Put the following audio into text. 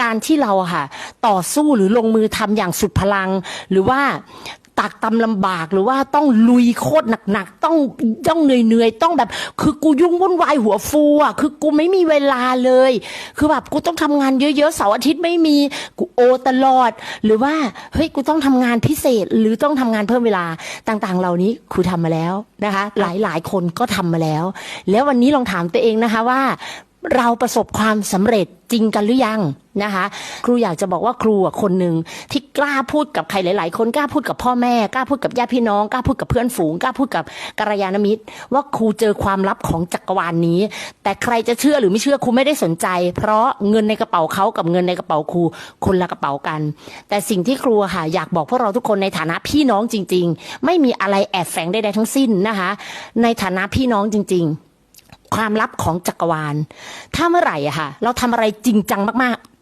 การที่เราค่ะ ต่อสู้หรือลงมือทำอย่างสุดพลัง หรือว่าตักตำลำบากหรือว่าต้องลุยโคตรหนักๆต้องต้องเหนื่อยๆต้องแบบ คือกูยุ่งวุ่นวายหัวฟูอะคือกูไม่มีเวลาเลย คือแบบกูต้องทำงานเยอะๆเสาร์อาทิตย์ไม่มีกูโอตลอด หรือว่าเฮ้ยกูต้องทำงานพิเศษหรือต้องทำงานเพิ่มเวลาต่างๆ เหล่านี้ครูทำมาแล้วนะคะ หลายๆคนก็ทำมาแล้ว แล้ววันนี้ลองถามตัวเองนะคะว่า เราประสบความสำเร็จจริงกันหรือยัง นะคะ ครูอยากจะบอกว่าครูคนหนึ่งที่กล้าพูดกับใครหลาย ๆ คนกล้าพูดกับพ่อแม่กล้าพูดกับญาติพี่น้องกล้าพูดกับเพื่อนฝูงกล้าพูดกับกัลยาณมิตร ว่าครูเจอความลับของจักรวาลนนี้ แต่ใครจะเชื่อหรือไม่เชื่อครูไม่ได้สนใจ เพราะเงินในกระเป๋าเขากับเงินในกระเป๋าครูคนละกระเป๋ากัน แต่สิ่งที่ครูค่ะอยากบอกพวกเราทุกคนในฐานะพี่น้องจริง ๆ ไม่มีอะไรแอบแฝงใดๆทั้งสิ้นนะคะ ในฐานะพี่น้องจริง ๆ ความลับของจักรวาล ถ้าเมื่อไหร่อะค่ะ เราทำอะไรจริงจังมากๆ